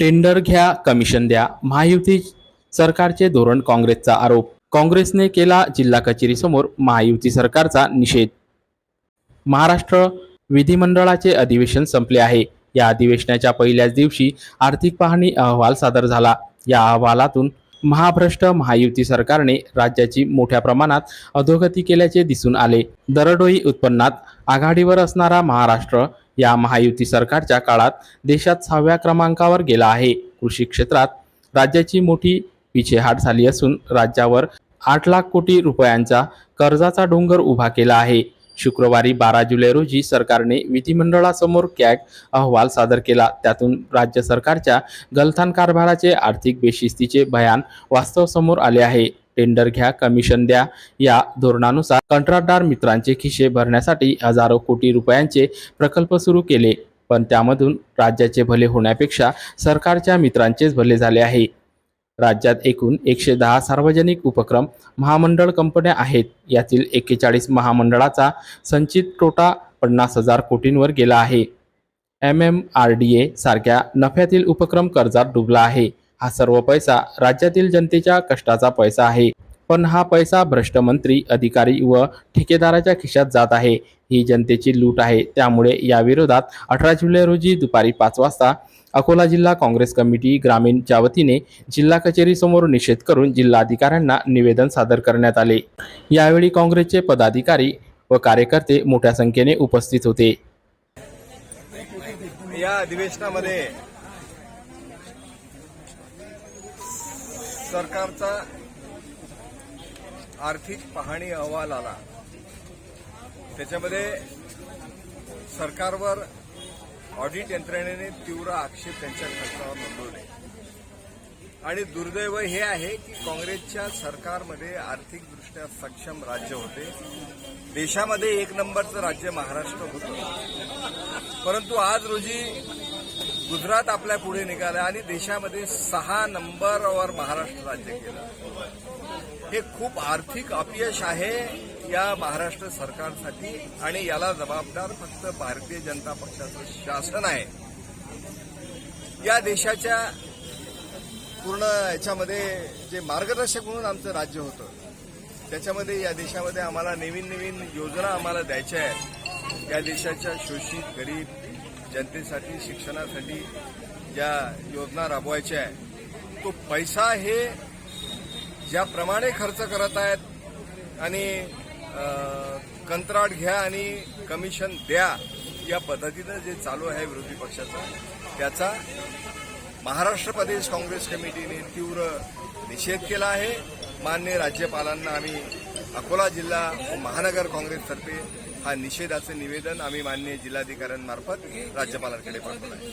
Tender घ्या commission द्या महायुती सरकारचे धोरण काँग्रेसचा आरोप. काँग्रेसने केला जिल्हा कचेरीसमोर महायुती सरकारचा निषेध. महाराष्ट्र विधिमंडळाचे अधिवेशन संपले आहे. या अधिवेशनाच्या पहिल्याच दिवशी आर्थिक पाहणी अहवाल सादर झाला. या अहवालातून महाभ्रष्ट महायुती सरकारने राज्याची मोठ्या प्रमाणात अधोगती केल्याचे दिसून आले. दरडोई उत्पन्नात आघाडीवर असणारा महाराष्ट्र या महायुती सरकारच्या काळात देशात सहाव्या क्रमांकावर गेला आहे. कृषी क्षेत्रात राज्याची मोठी पिछेहाट झाली असून राज्यावर आठ लाख कोटी रुपयांचा कर्जाचा डोंगर उभा केला आहे. शुक्रवारी बारा जुलै रोजी सरकारने विधिमंडळासमोर कॅग अहवाल सादर केला. त्यातून राज्य सरकारच्या गलथान कारभाराचे आर्थिक बेशिस्तीचे भयान वास्तव समोर आले आहे. टेंडर घ्या कमिशन द्या या धोरणानुसार कंत्राटदार मित्रांचे खिशे भरण्यासाठी हजारो कोटी रुपयांचे प्रकल्प सुरू केले. पण त्यामधून राज्याचे भले होण्यापेक्षा सरकारच्या मित्रांचेच भले झाले आहे. राज्यात एकूण एकशे दहा सार्वजनिक उपक्रम महामंडळ कंपन्या आहेत. यातील एक्केचाळीस महामंडळाचा संचित तोटा पन्नास हजार कोटींवर गेला आहे. M M R D A सारख्या नफ्यातील उपक्रम कर्जात डुबला आहे. हा सर्व पैसा राज्यातील जनतेच्या कष्टाचा पैसा आहे. पण हा पैसा भ्रष्ट मंत्री अधिकारी व ठेकेदाराच्या खिशात जात आहे. ही जनतेची लूट आहे. त्यामुळे या विरोधात अठरा जुलै रोजी दुपारी पाच वाजता अकोला जिल्हा काँग्रेस कमिटी ग्रामीणच्या वतीने जिल्हा कचेरीसमोर निषेध करून जिल्हाधिकाऱ्यांना निवेदन सादर करण्यात आले. यावेळी काँग्रेसचे पदाधिकारी व कार्यकर्ते मोठ्या संख्येने उपस्थित होते. या अधिवेशनामध्ये सरकारचा आर्थिक पाहणी अहवाल आला. त्याच्यामध्ये सरकारवर ऑडिट यंत्रणेने तीव्र आक्षेप त्यांच्या खर्चावर नोंदवले. आणि दुर्दैव हे आहे की काँग्रेसच्या सरकारमध्ये आर्थिकदृष्ट्या सक्षम राज्य होते. देशामध्ये एक नंबरचं राज्य महाराष्ट्र होतं. परंतु आज रोजी गुजरात आपल्या पुढे निघालं आणि देशामध्ये सहा नंबरवर महाराष्ट्र राज्य केलं. हे खूप आर्थिक अपयश आहे या महाराष्ट्र सरकारसाठी आणि याला जबाबदार फक्त भारतीय जनता पक्षाचं शासन आहे. या देशाच्या पूर्ण याच्यामध्ये जे मार्गदर्शक म्हणून आमचं राज्य होतं त्याच्यामध्ये या देशामध्ये आम्हाला नवीन नवीन योजना आम्हाला द्यायच्या आहेत. या देशाच्या शोषित गरीब जनतेसाठी शिक्षणासाठी ज्या योजना राबवायच्या आहेत तो पैसा हे ज्याप्रमाणे खर्च करत आहेत आणि कंत्राट घ्या आणि कमिशन द्या या पद्धतीनं जे चालू आहे विरोधी पक्षाचं त्याचा महाराष्ट्र प्रदेश काँग्रेस कमिटीने तीव्र निषेध केला आहे. मान्य राज्यपालांना आम्ही अकोला जिल्हा महानगर काँग्रेसतर्फे हा निषेधाचं निवेदन आम्ही मान्य जिल्हाधिकाऱ्यांमार्फत राज्यपालांकडे पाठवलं आहे.